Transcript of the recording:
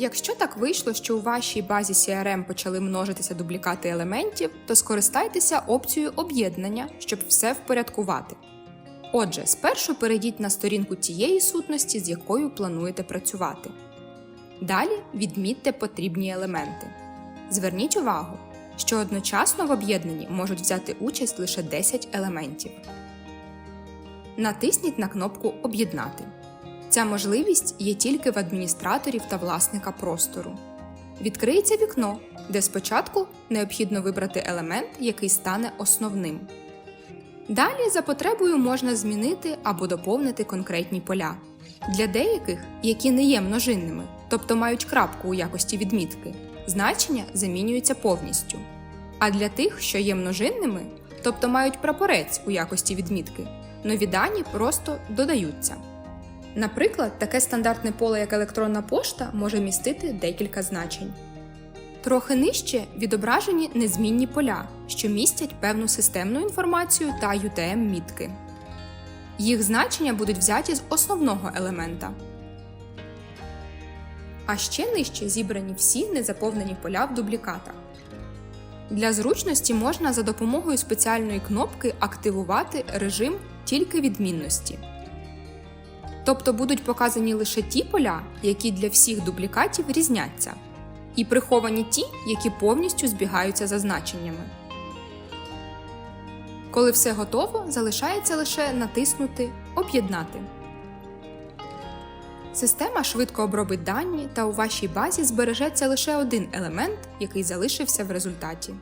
Якщо так вийшло, що у вашій базі CRM почали множитися дублікати елементів, то скористайтеся опцією об'єднання, щоб все впорядкувати. Отже, спершу перейдіть на сторінку тієї сутності, з якою плануєте працювати. Далі відмітьте потрібні елементи. Зверніть увагу, що одночасно в об'єднанні можуть взяти участь лише 10 елементів. Натисніть на кнопку Об'єднати. Ця можливість є тільки в адміністраторів та власника простору. Відкриється вікно, де спочатку необхідно вибрати елемент, який стане основним. Далі за потребою можна змінити або доповнити конкретні поля. Для деяких, які не є множинними, тобто мають крапку у якості відмітки, значення замінюються повністю. А для тих, що є множинними, тобто мають прапорець у якості відмітки, нові дані просто додаються. Наприклад, таке стандартне поле, як електронна пошта, може містити декілька значень. Трохи нижче відображені незмінні поля, що містять певну системну інформацію та UTM-мітки. Їх значення будуть взяті з основного елемента. А ще нижче зібрані всі незаповнені поля в дублікатах. Для зручності можна за допомогою спеціальної кнопки активувати режим тільки відмінності. Тобто будуть показані лише ті поля, які для всіх дублікатів різняться, і приховані ті, які повністю збігаються за значеннями. Коли все готово, залишається лише натиснути Об'єднати. Система швидко обробить дані та у вашій базі збережеться лише один елемент, який залишився в результаті.